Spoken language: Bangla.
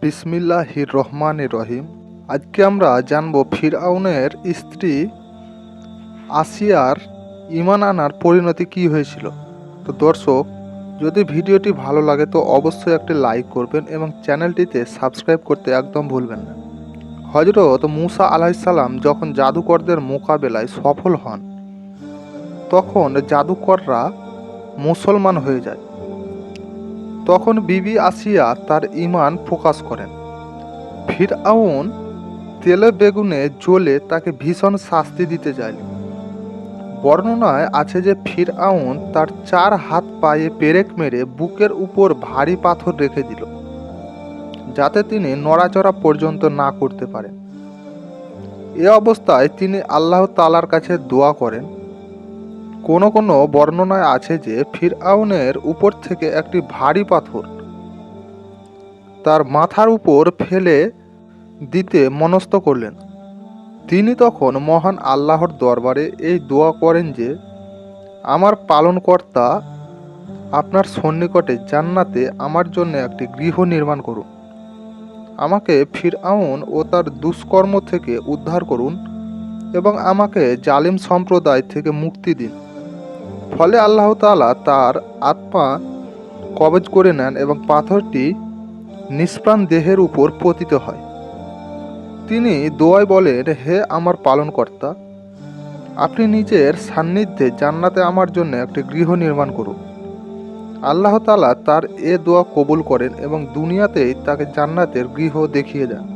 বিসমিল্লাহির রহমান রহিম। আজকে আমরা জানব ফিরআউনের স্ত্রী আসিয়ার ইমান আনার পরিণতি কি হয়েছিল। তো দর্শক, যদি ভিডিওটি ভালো লাগে তো অবশ্যই একটি লাইক করবেন এবং চ্যানেলটিতে সাবস্ক্রাইব করতে একদম ভুলবেন না। হজরত মুসা আলাইসাল্লাম যখন জাদুকরদের মোকাবেলায় সফল হন, তখন জাদুকররা মুসলমান হয়ে যায়। তখন বিবি আসিয়া তার ইমান প্রকাশ করেন। ফিরআউন তেলে বেগুনে জ্বলে তাকে ভীষণ শাস্তি দিতে চাইল বর্ণনায় আছে যে ফিরআউন তার চার হাত পায়ে পেরেক মেরে বুকের উপর ভারী পাথর রেখে দিল, যাতে তিনি নড়াচড়া পর্যন্ত না করতে পারেন। এ অবস্থায় তিনি আল্লাহ তালার কাছে দোয়া করেন কোনো কোনো বর্ণনায় আছে যে ফিরআউনের উপর থেকে একটি ভারী পাথর তার মাথার উপর ফেলে দিতে মনস্থ করলেন। তিনি তখন মহান আল্লাহর দরবারে এই দোয়া করেন যে, আমার পালনকর্তা আপনার সন্নিকটে জান্নাতে আমার জন্য একটি গৃহ নির্মাণ করুন। আমাকে ফিরআউন ও তার দুষ্কর্ম থেকে উদ্ধার করুন এবং আমাকে জালিম সম্প্রদায় থেকে মুক্তি দিন। ফলে আল্লাহ তাআলা তার আত্মা কবজ করে নেন এবং পাথরটি নিষ্প্রাণ দেহের উপর পতিত হয়। তিনি দোয়ায় বলেন, হে আমার পালনকর্তা, আপনি নিজের সান্নিধ্যে জান্নাতে আমার জন্য একটি গৃহ নির্মাণ করুন। আল্লাহ তাআলা তার এ দোয়া কবুল করেন এবং দুনিয়াতেই তাকে জান্নাতের গৃহ দেখিয়ে দেন।